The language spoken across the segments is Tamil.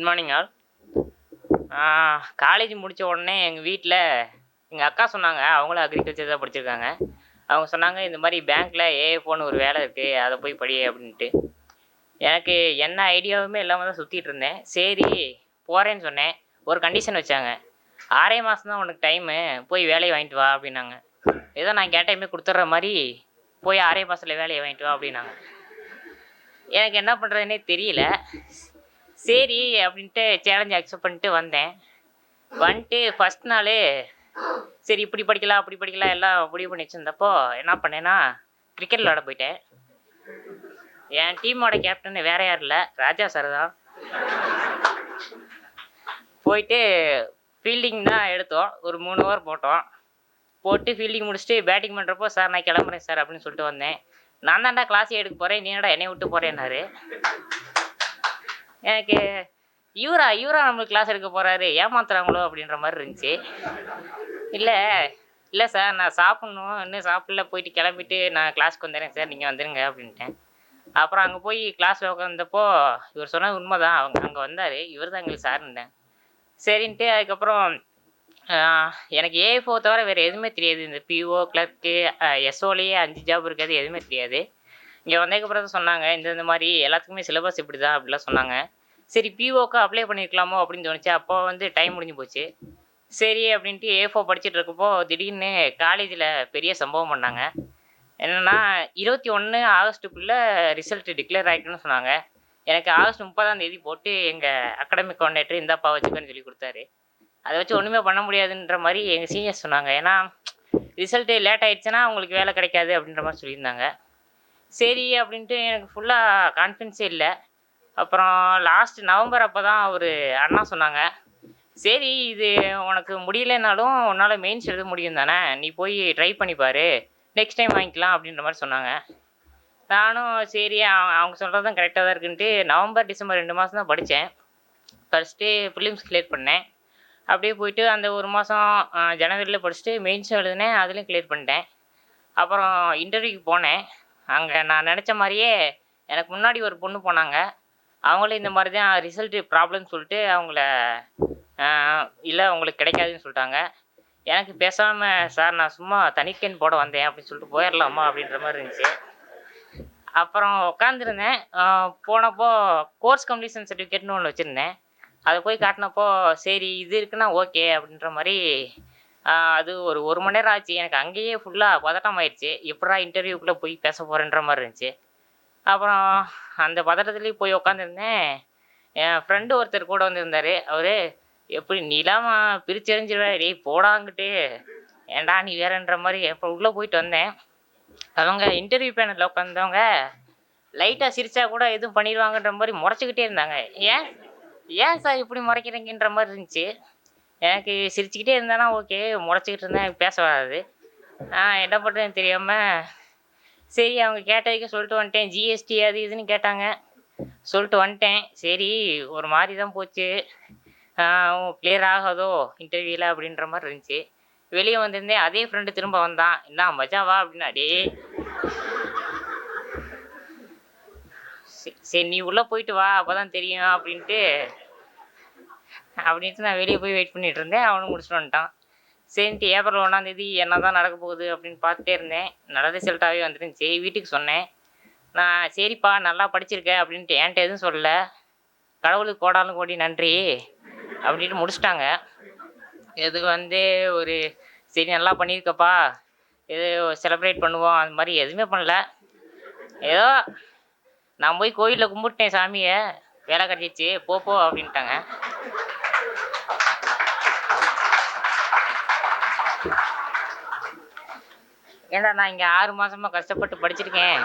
குட் மார்னிங் ஆல் காலேஜ் முடித்த உடனே எங்கள் வீட்டில் எங்கள் அக்கா சொன்னாங்க அவங்களும் அக்ரிகல்ச்சர் தான் படிச்சிருக்காங்க. அவங்க சொன்னாங்க இந்த மாதிரி பேங்க்கில் ஏஎஃப்ஓன்னு ஒரு வேலை இருக்குது அதை போய் படி அப்படின்ட்டு. எனக்கு என்ன ஐடியாவுமே இல்லாமல் தான் சுற்றிட்டு இருந்தேன். சரி போகிறேன்னு சொன்னேன். ஒரு கண்டிஷன் வச்சாங்க. ஆறே மாதம் தான் உனக்கு டைமு போய் வேலையை வாங்கிட்டு வா அப்படின்னாங்க. ஏதோ நான் கேட்டையுமே கொடுத்துட்ற மாதிரி போய் ஆறே மாதத்தில் வேலையை வாங்கிட்டு வா அப்படின்னாங்க. எனக்கு என்ன பண்ணுறதுனே தெரியல. சரி அப்படின்ட்டு சேலஞ்ச் அக்செப்ட் பண்ணிட்டு வந்தேன். வந்துட்டு ஃபஸ்ட் நாள் சரி இப்படி படிக்கலாம் அப்படி படிக்கலாம் எல்லாம் முடிவு பண்ணி வச்சுருந்தப்போ என்ன பண்ணேன்னா கிரிக்கெட் விளாட போயிட்டேன். என் டீமோட கேப்டன் வேற யாரும் இல்லை ராஜா சார் தான். போயிட்டு ஃபீல்டிங் தான் எடுத்தோம். ஒரு மூணு ஓவர் போட்டோம். போட்டு ஃபீல்டிங் முடிச்சுட்டு பேட்டிங் பண்ணுறப்போ சார் நான் கிளம்புறேன் சார் அப்படின்னு சொல்லிட்டு வந்தேன். நான் தான்டா கிளாஸே எடுக்க போகிறேன் நீ என்னடா என்னை விட்டு போகிறேன்னாரு எனக்கு இவரா இவரா நம்மளுக்கு கிளாஸ் எடுக்க போகிறாரு ஏமாத்துறாங்களோ அப்படின்ற மாதிரி இருந்துச்சு. இல்லை இல்லை சார் நான் சாப்பிட்ணும் இன்னும் சாப்பிடல போயிட்டு கிளம்பிட்டு நான் கிளாஸ்க்கு வந்துடுறேன் சார் நீங்கள் வந்துடுங்க அப்படின்ட்டேன். அப்புறம் அங்கே போய் கிளாஸில் உட்காந்தப்போ இவர் சொன்னது உண்மை தான் அவங்க அங்கே வந்தார் இவர் தான் எங்களுக்கு சார்ன்றேன் சரின்ட்டு அதுக்கப்புறம் எனக்கு ஏஎஃப்ஓ தவிர வேறு எதுவுமே தெரியாது. இந்த பிஓ கிளர்க்கு எஸ்ஓலேயே அஞ்சு ஜாப் இருக்காது எதுவுமே தெரியாது. இங்கே வந்ததுக்கப்புறம் தான் சொன்னாங்க இந்த இந்த மாதிரி எல்லாத்துக்குமே சிலபஸ் இப்படி தான் அப்படிலாம் சொன்னாங்க. சரி பிஓக்கு அப்ளை பண்ணியிருக்கலாமோ அப்படின்னு தோணுச்சு. அப்போ வந்து டைம் முடிஞ்சு போச்சு. சரி அப்படின்ட்டு ஏஃபோ படிச்சுட்டு இருக்கப்போ திடீர்னு காலேஜில் பெரிய சம்பவம் பண்ணாங்க. என்னென்னா இருபத்தி ஒன்று ஆகஸ்ட்டுக்குள்ளே ரிசல்ட் டிக்ளேர் ஆகிட்டுன்னு சொன்னாங்க. எனக்கு ஆகஸ்ட் முப்பதாம் தேதி போட்டு எங்கள் அகாடமிக் கோஆர்டினேட்டர் இந்தாப்பா வச்சுக்கன்னு சொல்லி கொடுத்தாரு. அதை வச்சு ஒன்றுமே பண்ண முடியாதுன்ற மாதிரி எங்கள் சீனியர்ஸ் சொன்னாங்க. ஏன்னா ரிசல்ட்டு லேட் ஆயிடுச்சுன்னா அவங்களுக்கு வேலை கிடைக்காது அப்படின்ற மாதிரி சொல்லியிருந்தாங்க. சரி அப்படின்ட்டு எனக்கு ஃபுல்லாக கான்ஃபிடன்ஸே இல்லை. அப்புறம் லாஸ்ட் நவம்பர் அப்போ தான் ஒரு அண்ணா சொன்னாங்க சரி இது உனக்கு முடியலைனாலும் உன்னால் மெயின்ஸ் எழுத முடியும் தானே? நீ போய் ட்ரை பண்ணி பாரு. நெக்ஸ்ட் டைம் வாங்கிக்கலாம் அப்படின்ற மாதிரி சொன்னாங்க. நானும் சரி அவங்க அவங்க சொல்கிறது தான் கரெக்டாக தான் இருக்குன்ட்டு நவம்பர் டிசம்பர் ரெண்டு மாதம் தான் படித்தேன் ஃபஸ்ட்டு ஃபிலிம்ஸ் கிளியர் பண்ணேன். அப்படியே போயிட்டு அந்த ஒரு மாதம் ஜனவரியில் படிச்சுட்டு மெயின்ஸும் எழுதினேன் அதுலேயும் கிளியர் பண்ணிட்டேன். அப்புறம் இன்டர்வியூக்கு போனேன். அங்கே நான் நினச்ச மாதிரியே எனக்கு முன்னாடி ஒரு பொண்ணு போனாங்க. அவங்களும் இந்த மாதிரி தான் ரிசல்ட்டு ப்ராப்ளம் சொல்லிட்டு அவங்கள இல்லை உங்களுக்கு கிடைக்காதுன்னு சொல்லிட்டாங்க. எனக்கு பேசாமல் சார் நான் சும்மா தனிக்கன் போட வந்தேன் அப்படின்னு சொல்லிட்டு போயிடலாமா அப்படின்ற மாதிரி இருந்துச்சு. அப்புறம் உட்காந்துருந்தேன் போனப்போ கோர்ஸ் கம்ப்ளீஷன் சர்டிஃபிகேட்னு ஒன்று வச்சுருந்தேன். அதை போய் காட்டினப்போ சரி இது இருக்குன்னா ஓகே அப்படின்ற மாதிரி அது ஒரு ஒரு மணி நேரம் ஆச்சு. எனக்கு அங்கேயே ஃபுல்லாக பதட்டம் ஆயிடுச்சு. எப்படா இன்டர்வியூக்குள்ளே போய் பேச போகிறேன்ற மாதிரி இருந்துச்சு. அப்புறம் அந்த பதட்டத்துலேயும் போய் உட்காந்துருந்தேன் என் ஃப்ரெண்டு ஒருத்தர் கூட வந்திருந்தார். அவர் எப்படி நிலாமா பிரிச்செறிஞ்சிருவ? டேய் போடாங்கிட்டு ஏன்டா நீ வேறன்ற மாதிரி எப்போ உள்ளே போயிட்டு வந்தேன். அவங்க இன்டர்வியூ பேனலில் உட்காந்தவங்க லைட்டாக சிரிச்சா கூட எதுவும் பண்ணிடுவாங்கன்ற மாதிரி முறைச்சிக்கிட்டே இருந்தாங்க. ஏன்? ஏன் சார் இப்படி முறைக்கிறீங்கன்ற மாதிரி இருந்துச்சு. எனக்கு சிரிச்சுக்கிட்டே இருந்தானா ஓகே முறைச்சிக்கிட்டு இருந்தேன் எனக்கு பேச வராது. நான் என்ன பண்ணுறதுன்னு தெரியாமல் சரி அவங்க கேட்டதுக்கு சொல்லிட்டு வந்துட்டேன். ஜிஎஸ்டி அது இதுன்னு கேட்டாங்க. சொல்லிட்டு வந்துட்டேன். சரி ஒரு மாதிரி தான் போச்சு கிளியர் ஆகாதோ இன்டர்வியூவில் அப்படின்ற மாதிரி இருந்துச்சு. வெளியே வந்திருந்தேன். அதே ஃப்ரெண்டு திரும்ப வந்தான். என்ன மஜாவா அப்படின்னா டேய். சரி, சரி நீ உள்ளே போயிட்டு வா அப்போ தான் தெரியும் அப்படின்ட்டு அப்படின்ட்டு நான் வெளியே போய் வெயிட் பண்ணிட்டு இருந்தேன். அவனும் முடிச்சுட்டு வந்துட்டான். சரின்ட்டு ஏப்ரல் ஒன்றாந்தேதி என்ன தான் நடக்க போகுது அப்படின்னு பார்த்துட்டே இருந்தேன். நல்ல ரிசல்ட்டாகவே வந்துருந்துச்சு வீட்டுக்கு சொன்னேன். நான் சரிப்பா நல்லா படிச்சிருக்கேன் அப்படின்ட்டு என்கிட்ட எதுவும் சொல்லல. கடவுளுக்கு கோடாலும் கோடி நன்றி அப்படின்ட்டு முடிச்சிட்டாங்க. இதுக்கு வந்து ஒரு சரி நல்லா பண்ணியிருக்கப்பா. இது செலிப்ரேட் பண்ணுவோம். அந்த மாதிரி எதுவுமே பண்ணல. ஏதோ நான் போய் கோயிலில் கும்பிட்டேன் சாமியை. வேலை கட்டிடுச்சு போ போ அப்படின்ட்டாங்க. ஏன்னா நான் இங்கே ஆறு மாதமாக கஷ்டப்பட்டு படிச்சிருக்கேன்?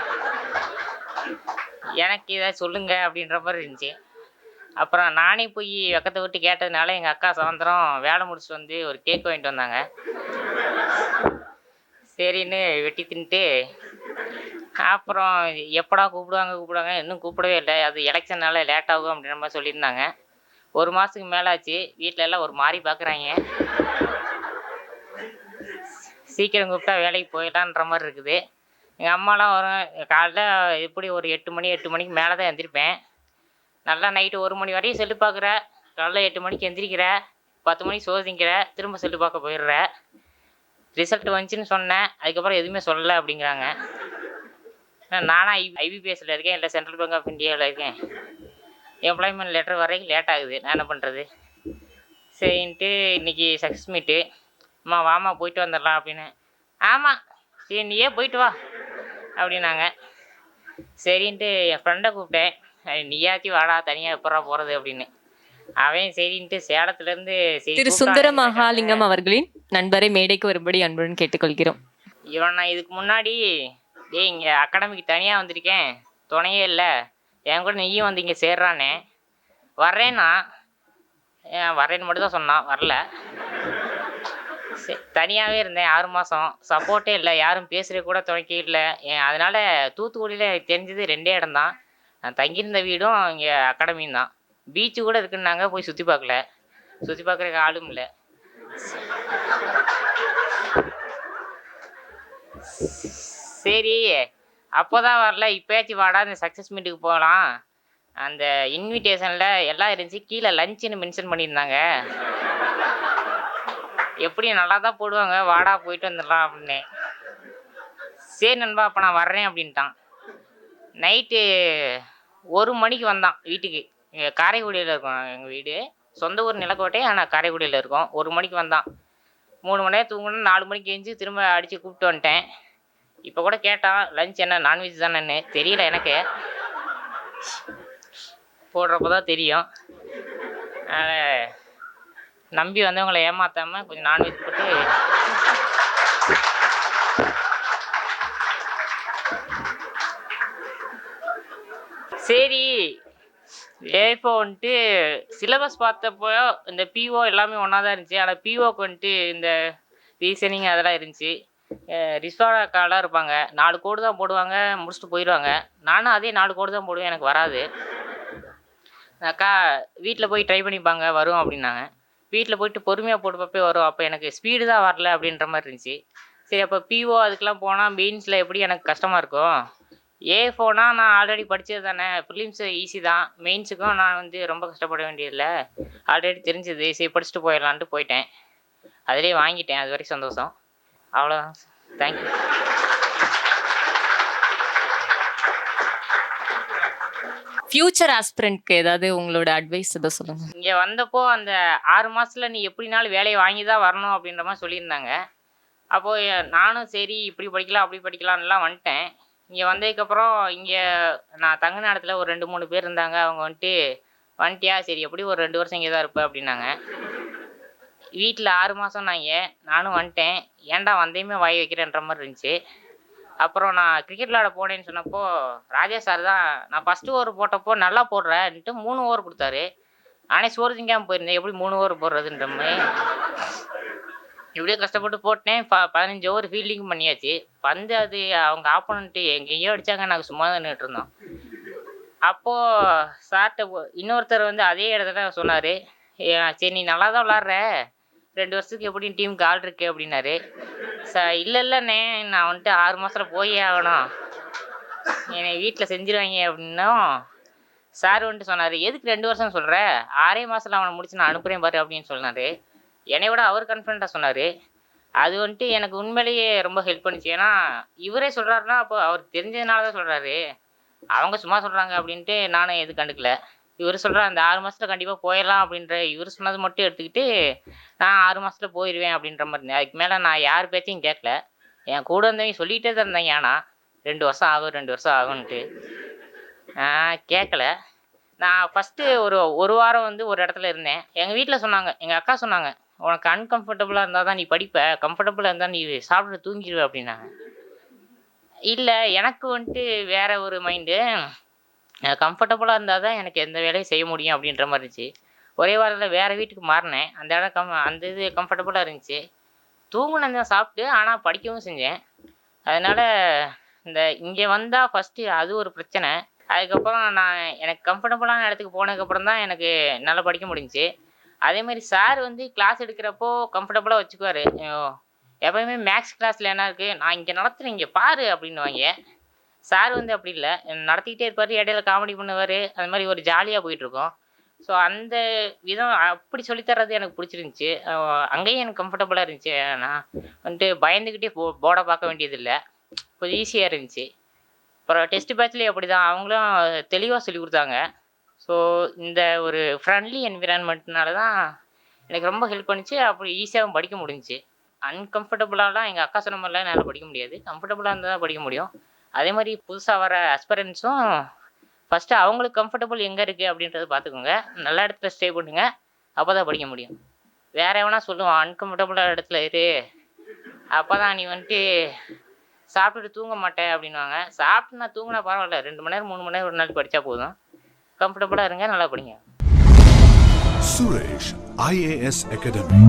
எனக்கு ஏதாவது சொல்லுங்க அப்படின்ற மாதிரி இருந்துச்சு. அப்புறம் நானே போய் வெக்கத்தை விட்டு கேட்டதுனால எங்கள் அக்கா சாயந்தரம் வேலை முடிச்சுட்டு வந்து ஒரு கேக் வாங்கிட்டு வந்தாங்க. சரின்னு வெட்டி தின்ட்டு அப்புறம் எப்படா கூப்பிடுவாங்க கூப்பிடுவாங்க? இன்னும் கூப்பிடவே இல்லை. அது எலெக்ஷனால லேட் ஆகும் அப்படின்ற மாதிரி சொல்லியிருந்தாங்க. ஒரு மாதத்துக்கு மேலே ஆச்சு வீட்டில எல்லாம் ஒரு மாதிரி பார்க்குறாங்க சீக்கிரம் கூப்பிட்டா வேலைக்கு போயிடலான்ற மாதிரி இருக்குது. எங்கள் அம்மாலாம் வரும். காலைல எப்படி ஒரு எட்டு மணி எட்டு மணிக்கு மேலே தான் எழுந்திரிப்பேன் நல்லா நைட்டு ஒரு மணி வரையும் செல்லு பார்க்குற காலைல எட்டு மணிக்கு எந்திரிக்கிற. பத்து மணிக்கு சோதிங்கிற திரும்ப செல்லு பார்க்க போயிடுற. ரிசல்ட் வந்துச்சுன்னு சொன்னேன். அதுக்கப்புறம் எதுவுமே சொல்லலை அப்படிங்கிறாங்க. நானும் ஐ ஐபிபிஎஸ்சில் இருக்கேன். இல்லை சென்ட்ரல் பேங்க் ஆஃப் இந்தியாவில் இருக்கேன். எம்ப்ளாய்மெண்ட் லெட்டர் வரைக்கும் லேட் ஆகுது. நான் என்ன பண்ணுறது சரின்ட்டு இன்றைக்கி சக்ஸஸ் மீட்டு அம்மா வாம்மா போயிட்டு வந்துடலாம் அப்படின்னு. ஆமாம் சரி நீயே போயிட்டு வா அப்படின்னாங்க. சரின்ட்டு என் ஃப்ரெண்டை கூப்பிட்டேன். "அஹ் நீயாச்சும் வாடா தனியாக எப்படா போகிறது அப்படின்னு. அவன் சரின்ட்டு சேலத்துலேருந்து திரு. சுந்தர மகாலிங்கம் அவர்களின் நண்பரை மேடைக்கு வரும்படி அன்புடன் கேட்டுக்கொள்கிறோம். இவன் நான் இதுக்கு முன்னாடி டேய் இங்கே அகாடமிக்கு தனியாக வந்திருக்கேன். துணையே இல்லை. என் கூட நீயும் வந்து இங்கே சேர்றானே. வர்றேன்னா வரேன்னு மட்டும் தான் சொன்னான். வரல. தனியாகவே இருந்தேன் ஆறு மாதம் சப்போர்ட்டே இல்லை யாரும் பேசுகிற கூட துணைக்கே இல்லை. ஏன் அதனால் தூத்துக்குடியில் எனக்கு தெரிஞ்சது ரெண்டே இடம் தான் நான் தங்கியிருந்த வீடும் இங்கே அகாடமியும் தான் பீச்சு கூட இருக்குன்னாங்க போய் சுற்றி பார்க்கல சுற்றி பார்க்குறதுக்கு ஆளும் இல்லை. சரி அப்போதான் வரல. இப்போயாச்சும் வாடா இந்த சக்ஸஸ் மீட்டுக்கு போகலாம். அந்த இன்விடேஷனில் எல்லாம் இருந்துச்சு. கீழே லஞ்சுன்னு மென்ஷன் பண்ணியிருந்தாங்க. எப்படி நல்லா தான் போடுவாங்க. வாடா போயிட்டு வந்துடலாம் அப்படின்னு. சரி நண்பா அப்போ நான் வர்றேன் அப்படின்ட்டான். நைட்டு ஒரு மணிக்கு வந்தான் வீட்டுக்கு. இங்கே காரைக்குடியில் இருக்கோம் எங்கள் வீடு. சொந்த ஊர் நிலக்கோட்டை ஆனால் காரைக்குடியில் இருக்கோம். ஒரு மணிக்கு வந்தான். மூணு மணி நேரம் தூங்கணும் நாலு மணிக்கு எழுந்து திரும்ப அடித்து கூப்பிட்டு வந்துட்டேன். இப்போ கூட கேட்டான் லஞ்ச் என்ன நான்வெஜ் தானேன்னு தெரியல எனக்கு. போடுறப்ப தான் தெரியும். அதனால் நம்பி வந்தவங்களை ஏமாத்தாம கொஞ்சம் நான்வெஜ் போட்டு சரி இப்போ வந்துட்டு சிலபஸ் பார்த்தப்போ இந்த பிஓ எல்லாமே ஒன்றா தான் இருந்துச்சு ஆனால் பிஓக்கு வந்துட்டு இந்த ரீசனிங் அதெல்லாம் இருந்துச்சு. ரிஸ்வாடா அக்காலாம் இருப்பாங்க. நாலு கோடு தான் போடுவாங்க முடிச்சுட்டு போயிடுவாங்க நானும் அதே நாலு கோடு தான் போடுவேன் எனக்கு வராது. அக்கா வீட்டில் போய் ட்ரை பண்ணிப்பாங்க வரும் அப்படின்னாங்க. வீட்டில் போயிட்டு பொறுமையாக போட்டுப்பப்பே வரும். அப்போ எனக்கு ஸ்பீடு தான் வரல அப்படின்ற மாதிரி இருந்துச்சு. சரி அப்போ பிஓ அதுக்கெலாம் போனால் மெயின்ஸில் எப்படி எனக்கு கஷ்டமாக இருக்கும்? ஏ ஃபோனால் நான் ஆல்ரெடி படித்தது தானே. ப்ரிலிம்ஸ் ஈஸி தான். மெயின்ஸுக்கும் நான் வந்து ரொம்ப கஷ்டப்பட வேண்டியதில்லை. ஆல்ரெடி தெரிஞ்சது. சரி படிச்சுட்டு போயிடலான்ட்டு போயிட்டேன். அதிலே வாங்கிட்டேன். அது வரைக்கும் சந்தோஷம். அவ்வளோதான் தேங்க்யூ ஃபியூச்சர் ஆஸ்பிரண்ட்க்கு ஏதாவது உங்களோட அட்வைஸ் ஏதோ சொல்லுங்க. இங்கே வந்தப்போ அந்த ஆறு மாதத்தில் நீ எப்படினாலும் வேலையை வாங்கி தான் வரணும் அப்படின்ற மாதிரி சொல்லியிருந்தாங்க. அப்போது நானும் சரி இப்படி படிக்கலாம் அப்படி படிக்கலாம்லாம் வந்துட்டேன். இங்கே வந்ததுக்கப்புறம் இங்கே நான் தங்கின இடத்துல ஒரு ரெண்டு மூணு பேர் இருந்தாங்க. அவங்க வந்துட்டு வந்துட்டியா? சரி எப்படி ஒரு ரெண்டு வருஷம் இங்கே தான் இருப்பேன் அப்படின்னாங்க. வீட்டில் ஆறு மாதம் நான் நானும் வந்துட்டேன். ஏன்டா வந்தையுமே வாய் வைக்கிறேன்ற மாதிரி இருந்துச்சு. அப்புறம் நான் கிரிக்கெட் விளாட போனேன்னு சொன்னப்போ ராஜா சார் தான் நான் ஃபஸ்ட்டு ஓவர் போட்டப்போ நல்லா போடுறேன்ட்டு மூணு ஓவர் கொடுத்தாரு. நானே சோறு திங்காமல் போயிருந்தேன். எப்படி மூணு ஓவர் போடுறதுன்ற மாதிரி. இப்படியே கஷ்டப்பட்டு போட்டேன். ப பதினஞ்சு ஓவர் ஃபீல்டிங் பண்ணியாச்சு. பந்து அது அவங்க ஆப்போனண்ட்டு எங்கேயோ அடித்தாங்க நாங்கள் சும்மா தான் நின்றுட்டு இருந்தோம். அப்போது சார்கிட்ட இன்னொருத்தர் வந்து அதே இடத்துல சொன்னார். சரி நீ நல்லா தான் விளாட்ற ரெண்டு வருஷத்துக்கு எப்படி டீமுக்கு ஆள் இருக்கு அப்படின்னாரு. ச இல்லை இல்லைண்ணே நான் வந்துட்டு ஆறு மாதத்தில் போயே ஆகணும். என்னை வீட்டில் செஞ்சிருவாங்க அப்படின்னும் சார் வந்துட்டு சொன்னார் எதுக்கு ரெண்டு வருஷம் சொல்கிற ஆறே மாதத்தில் அவனை முடிச்சு நான் அனுப்புகிறேன் பாரு அப்படின்னு சொன்னார். என்னை விட அவர் கான்ஃபிடண்ட்டாக சொன்னார். அது வந்துட்டு எனக்கு உண்மையிலேயே ரொம்ப ஹெல்ப் பண்ணுச்சு. ஏன்னா இவரே சொல்கிறாருன்னா அப்போ அவர் தெரிஞ்சதுனால தான் சொல்கிறாரு அவங்க சும்மா சொல்கிறாங்க அப்படின்ட்டு நானும் எது கண்டுக்கல. இவர் சொல்கிற அந்த ஆறு மாதத்தில் கண்டிப்பாக போயிடலாம் அப்படின்ற இவர் சொன்னது மட்டும் எடுத்துக்கிட்டு நான் ஆறு மாதத்தில் போயிடுவேன் அப்படின்ற மாதிரி இருந்தேன். அதுக்கு மேலே நான் யார் பேச்சையும் கேட்கல. என் கூட இருந்தவங்க சொல்லிகிட்டே தான் இருந்தாங்க. ஆனால் ரெண்டு வருஷம் ஆகும் ரெண்டு வருஷம் ஆகும்ன்ட்டு. கேட்கல. நான் ஃபஸ்ட்டு ஒரு ஒரு வாரம் வந்து ஒரு இடத்துல இருந்தேன். எங்கள் வீட்டில் சொன்னாங்க எங்கள் அக்கா சொன்னாங்க உனக்கு அன்கம்ஃபர்டபுளாக இருந்தால் தான் நீ படிப்ப. கம்ஃபர்டபுளாக இருந்தால் நீ சாப்பிட்டு தூங்கிடுவேன் அப்படின்னாங்க. இல்லை எனக்கு வந்துட்டு வேற ஒரு மைண்டு கம்ஃபர்டபுளாக இருந்தால் தான் எனக்கு எந்த வேலையும் செய்ய முடியும் அப்படின்ற மாதிரி இருந்துச்சு. ஒரே வாரத்தில் வேறு வீட்டுக்கு மாறினேன். அந்த இடம் கம் அந்த இது கம்ஃபர்டபுளாக இருந்துச்சு. தூங்குனேன் தான் சாப்பிட்டு ஆனால் படிக்கவும் செஞ்சேன். அதனால் இந்த இங்கே வந்தால் ஃபஸ்ட்டு அது ஒரு பிரச்சனை. அதுக்கப்புறம் நான் எனக்கு கம்ஃபர்டபுளான இடத்துக்கு போனதுக்கப்புறம் தான் எனக்கு நல்லா படிக்க முடிஞ்சுச்சு. அதே மாதிரி சார் வந்து கிளாஸ் எடுக்கிறப்போ கம்ஃபர்டபுளாக வச்சுக்குவார். எப்போயுமே மேக்ஸ் கிளாஸில் என்ன இருக்குது நான் இங்கே நடத்துகிறேன் இங்கே பாரு அப்படின்னுவாங்க. சார் வந்து அப்படி இல்லை. நடத்திக்கிட்டே இருப்பார் இடையில காமெடி பண்ணுவார் அது மாதிரி ஒரு ஜாலியாக போயிட்டுருக்கோம். ஸோ அந்த விதம் அப்படி சொல்லித்தர்றது எனக்கு பிடிச்சிருந்துச்சி. அங்கேயும் எனக்கு கம்ஃபர்டபுளாக இருந்துச்சு. நான் வந்துட்டு பயந்துக்கிட்டே போ போர்டை பார்க்க வேண்டியதில்லை. கொஞ்சம் ஈஸியாக இருந்துச்சு. அப்புறம் டெஸ்ட் பேட்ச்லேயே அப்படி தான் அவங்களும் தெளிவாக சொல்லி கொடுத்தாங்க. ஸோ இந்த ஒரு ஃப்ரெண்ட்லி என்விரான்மெண்ட்னால தான் எனக்கு ரொம்ப ஹெல்ப் பண்ணுச்சு. அப்படி ஈஸியாகவும் படிக்க முடிஞ்சுச்சு. அன்கம்ஃபர்டபுளாலாம் எங்கள் அக்கா சொன்ன மாதிரிலாம் என்னால் படிக்க முடியாது. கம்ஃபர்டபுளாக இருந்தால் தான் படிக்க முடியும். அதே மாதிரி புதுசாக வர அஸ்பரன்ஸும் ஃபஸ்ட்டு அவங்களுக்கு கம்ஃபர்டபுள் எங்கே இருக்குது அப்படின்றத பார்த்துக்கோங்க. நல்ல இடத்துல ஸ்டே பண்ணுங்க. அப்போ தான் படிக்க முடியும். வேற எவனா சொல்லுவான் அன்கம்ஃபர்டபுளாக இடத்துல இரு. அப்போ தான் நீ வந்துட்டு சாப்பிட்டுட்டு தூங்க மாட்டேன் அப்படின்வாங்க சாப்பிட்டு நான் தூங்கினா பரவாயில்ல. ரெண்டு மணி நேரம் மூணு மணி நேரம் ஒரு நாள் படித்தா போதும். கம்ஃபர்டபுளாக இருங்க நல்லா படிங்க. Suresh IAS academy